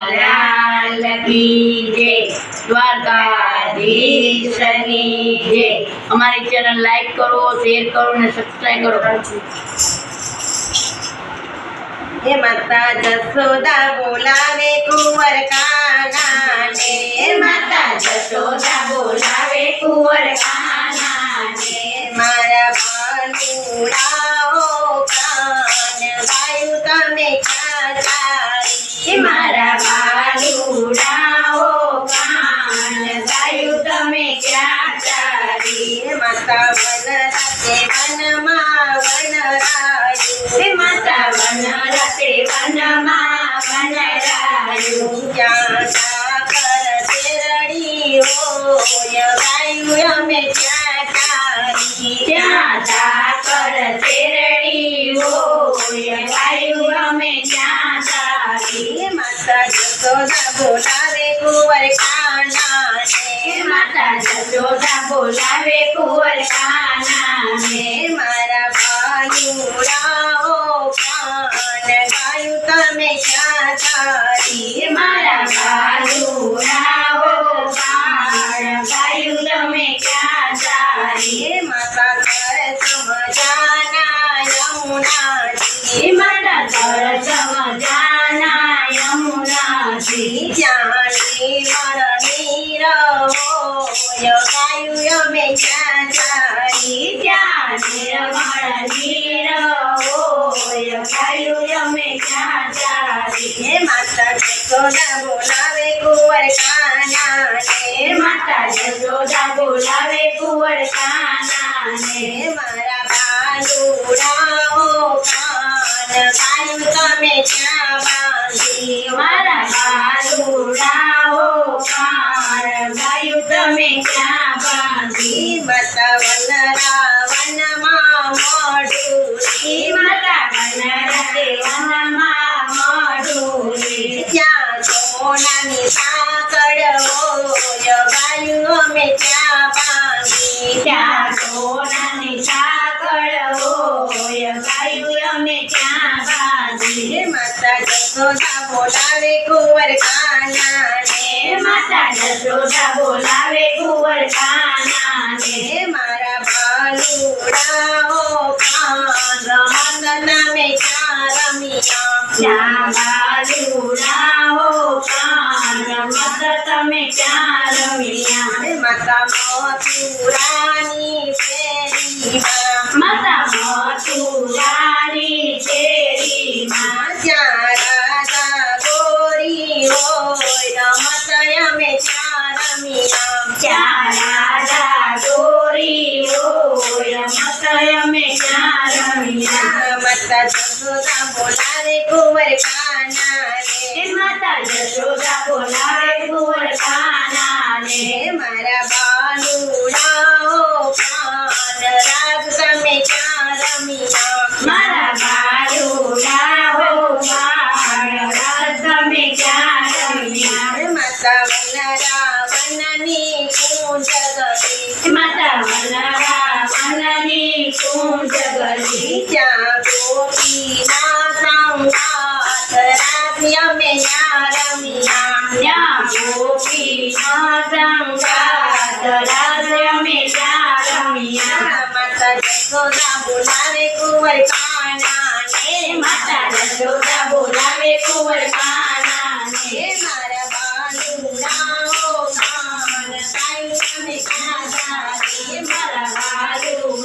लाल कीजिए द्वारका हमारे channel like करो शेयर करो ने सब्सक्राइब करो। हे माता जसोदा बोलावे कुंवर का गाने माता जसोदा बोलावे कुंवर का માતા વન રાતે વનમાં વનરાયું માતા વન રાતે વનમાં વનરાયું ક્યાં સાકર તેરડી હોય ગાયું અમે ક્યાં ચારી ત્યાં સાકર શેરડી હોય ગાયું અમે ક્યાં ચારી માતા જસોદા બોલાવે કુંવર કાનાને માતા જશોદા બોલાવે ગાયું તમે ક્યાં ચારી હે માતા કર સમજાના યમુનાજી હે માતા ગાયું અમે ક્યાં ચારી ત્યાં નિર્મળ નીરવોય ગાયું અમે કાનાને હે મારા બાલુડાઓ તમે ક્યાં માતા જસોદા બોલાવે કુંવર કાનાને હે માતા જશોદા બોલાવે કુંવર કાના ને મારા બાલુડાઓ કાન રમત નામે ક્યાં રમિયા ત્યાં બાલુડાઓ કાન રમત તમે ક્યાં રમ્યા હે માતા મથુરાની ફેરી માતા મથુરાની અમે ત્યાં રમિયા હોય રમત અમે ક્યાં રમ્યા માતા જસોદા બોલાવે કુંવર કાનાને હે માતા જશોદા બોલાવે કુંવર કાનાને હે મારા બાલુડાઓ यूँ जगली जागो पीना संघात रम्यम रम्या गोपीना संघात रम्यम रम्या मत जसोदा बुलावे कुंवर पाना ने मत जसोदा बुलावे कुंवर पाना ने मारा बालू ना हो। खान रे मारा बालू